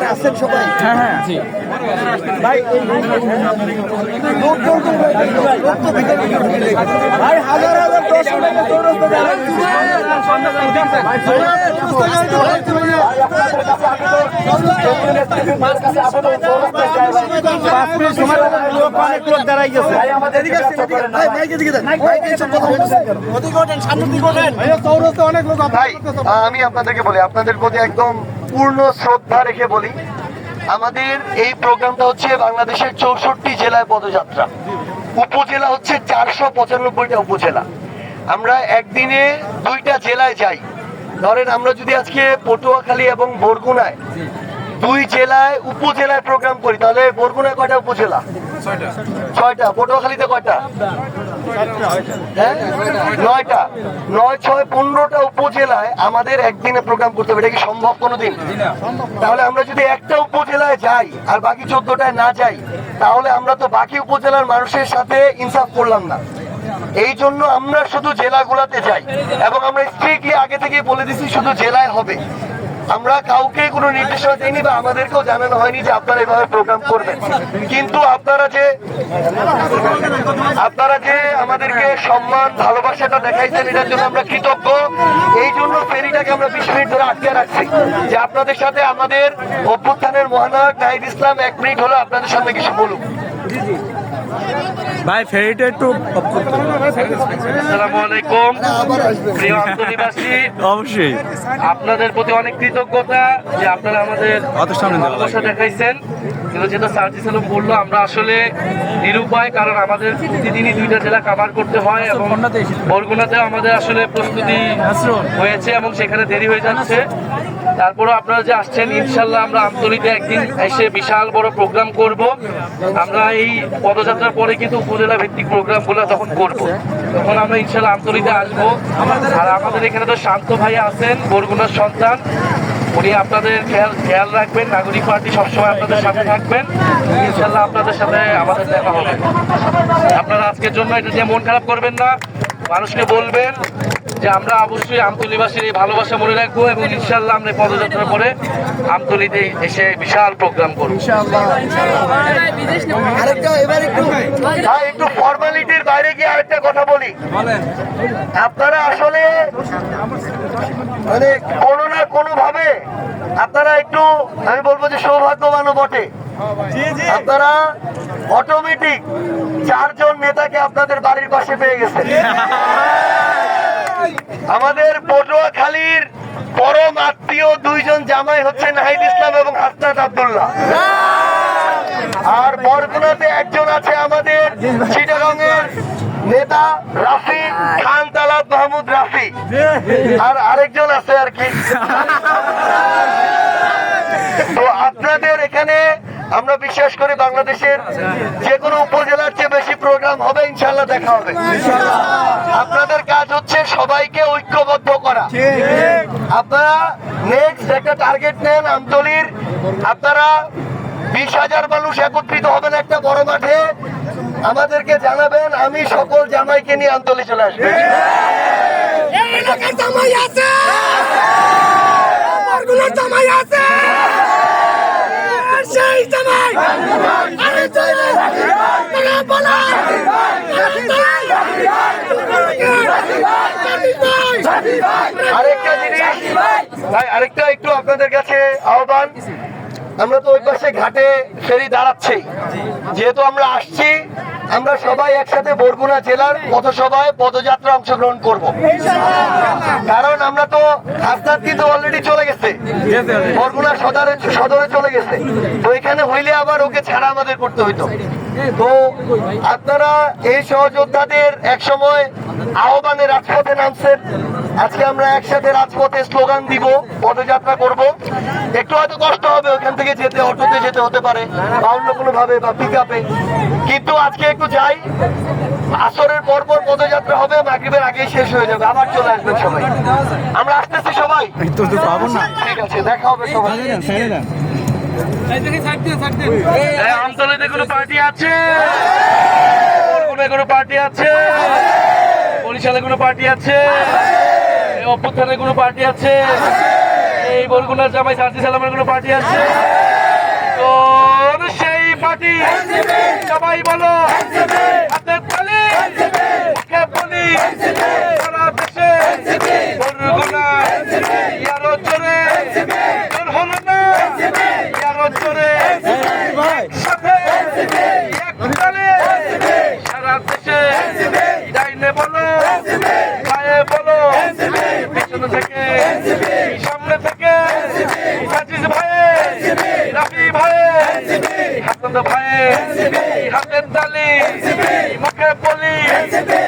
এখানে আসছেন সবাই? হ্যাঁ হ্যাঁ জি ভাই ভাই হাজার হাজার দর্শক আমি আপনাদেরকে বলি আপনাদের প্রতি একদম পূর্ণ শ্রদ্ধা রেখে বলি, আমাদের এই প্রোগ্রামটা হচ্ছে বাংলাদেশের চৌষট্টি জেলায় পদযাত্রা। উপজেলা হচ্ছে চারশো পঁচানব্বইটা উপজেলা। আমরা একদিনে দুইটা জেলায় যাই। ধরেন আমরা যদি আজকে পটুয়াখালী এবং বরগুনায় দুই জেলায় উপজেলায় প্রোগ্রাম করি, তাহলে বরগুনায় কয়টা উপজেলা? ছয়টা। পটুয়াখালীতে কয়টা? হ্যাঁ? নয়টা। নয়, ছয়, পনেরোটা উপজেলায় আমাদের একদিনে প্রোগ্রাম করতে হবে। এটা কি সম্ভব কোনোদিন? তাহলে আমরা যদি একটা উপজেলায় যাই আর বাকি চোদ্দটায় না যাই, তাহলে আমরা তো বাকি উপজেলার মানুষের সাথে ইনসাফ করলাম না। এই জন্য আমরা শুধু জেলাগুলোতে যাই। এবং আমরা স্ট্রিক্টলি আগে থেকে বলে দিছি শুধু জেলায় হবে। আমরা কাউকে কোনো নির্দেশনা দেইনি বা আমাদেরকেও জানানো হয়নি যে আপনারা এভাবে প্রোগ্রাম করবেন। কিন্তু আপনারা যে আপনারা যে আমাদেরকে সম্মান, ভালোবাসাটা দেখাইছেন, এটার জন্য আমরা কৃতজ্ঞ। এই জন্য ফেরিটাকে আমরা বিশ মিনিট ধরে আটকে রাখছি। যে আপনাদের সাথে আমাদের অভ্যুত্থানের মহানায়ক নাহিদ ইসলাম এক মিনিট হলো আপনাদের সামনে কিছু বলুক। ভাই ফেরিটা একটু আসসালামু আলাইকুম। প্রিয় অবশ্যই। আপনাদের প্রতি অনেক কৃতজ্ঞতা যে আপনারা আমাদের অত সামনে ভালোবাসা দেখাইছেন। কিন্তু যেটা সার্জি সালাম বলল আমরা আসলে নিরুপায় কারণ আমাদের প্রতিদিনই দুইটা জেলা কাভার করতে হয় এবং বরগুনাতেও আমাদের আসলে প্রস্তুতি হয়েছে এবং সেখানে দেরি হয়ে যাচ্ছে। তারপরেও আপনারা যে আসছেন ইনশাল্লাহ আমরা আমতলিতে একদিন এসে বিশাল বড় প্রোগ্রাম করব। আমরা এই পদযাত্রার পরে কিন্তু উপজেলা ভিত্তিক প্রোগ্রামগুলো তখন করব। তখন আমরা ইনশাল্লাহ আন্তরিতে আসব। আর আমাদের এখানে তো শান্ত ভাই আছেন, বরগুনার সন্তান। উনি আপনাদের খেয়াল খেয়াল রাখবেন, নাগরিক পার্টি সবসময় আপনাদের সাথে থাকবেন। ইনশাল্লাহ আপনাদের সাথে আমাদের দেখা হবে। আপনারা আজকের জন্য এটা নিয়ে মন খারাপ করবেন না। মানুষকে বলবেন যে আমরা অবশ্যই আমতলিবাসীর এই ভালোবাসা মনে রাখব এবং ইনশাল্লাহ আমরা এই পদযাত্রার পরে আমতলিতে এসে বিশাল প্রোগ্রাম করব। একটু একটু ফর্মালিটির বাইরে গিয়ে আরেকটা কথা বলি। আপনারা আসলে মানে কোনো না কোনো ভাবে আপনারা একটু আমি বলব যে সৌভাগ্যবানও বটে। আপনারা অটোমেটিক চারজন নেতাকে আপনাদের বাড়ির পাশে পেয়ে গেছে আমাদের পটুয়াখালীর পরম আত্মীয় দুইজন জামাই হচ্ছে নাহিদ ইসলাম এবং হাসনাত আবদুল্লাহ। আর বরগুনাতে একজন আছে আমাদের চিটাগংয়ের নেতা রাফি খান তালাব মাহমুদ রাফি। আর আরেকজন আছে আর কি। তো আপনাদের আমরা বিশ্বাস করি বাংলাদেশের যে কোনো উপজেলার চেয়ে বেশি প্রোগ্রাম হবে ইনশাল্লাহ দেখা হবে। আপনাদের কাজ হচ্ছে সবাইকে ঐক্যবদ্ধ করা। আপনারা নেক্সট একটা টার্গেট নেন আমতলির। আপনারা বিশ হাজার মানুষ একত্রিত হবেন একটা বড় মাঠে। আমাদেরকে জানাবেন আমি সকল জামাইকে নিয়ে আমতলি চলে আসব। জামাই আছে। জামাই আছে। সেই আরেকটা জিনিস। ভাই, আরেকটা একটু আপনাদের কাছে আহ্বান। আমরা তো ওই পাশে ঘাটে ফেরি দাঁড়াচ্ছি। যেহেতু আমরা আসছি আমরা সবাই একসাথে বরগুনা জেলার পথসভায় পদযাত্রা অংশগ্রহণ করব। কারণ আমরা তো হাসনাত কিন্তু অলরেডি চলে গেছে। বরগুনা সদরে সদরে চলে গেছে। তো এখানে হইলে আবার ওকে ছাড়া আমাদের করতে হইতো। তো আপনারা এই সহযোদ্ধাদের এক সময় আহ্বানে রাজপথে নামছেন। আজকে আমরা একসাথে রাজপথে স্লোগান দিব পদযাত্রা করব। একটু হয়তো কষ্ট হবে ওখান থেকে যেতে অটোতে যেতে হতে পারে বা অন্য কোনো ভাবে বা পিক আপে কিন্তু আজকে একটু যাই আসরের পর পর পদযাত্রা হবে মাগরিবের আগেই শেষ হয়ে যাবে আবার চলে আসবেন সবাই। আমরা আসতেছি সবাই। ঠিক আছে দেখা হবে সবাই। এই আমতলিতে কোনো পার্টি আছে? কোনো পার্টি আছে। বরিশালে কোনো পার্টি আছে? অভ্যুত্থানের কোনো পার্টি আছে? এই বরগুনার জামাই সার্জি সালামের কোনো পার্টি আছে? তো সেই পার্টি? সবাই বলো। হাতে তালি। মুখে বলি? ভাই হাতের তালি। মুখে বলি।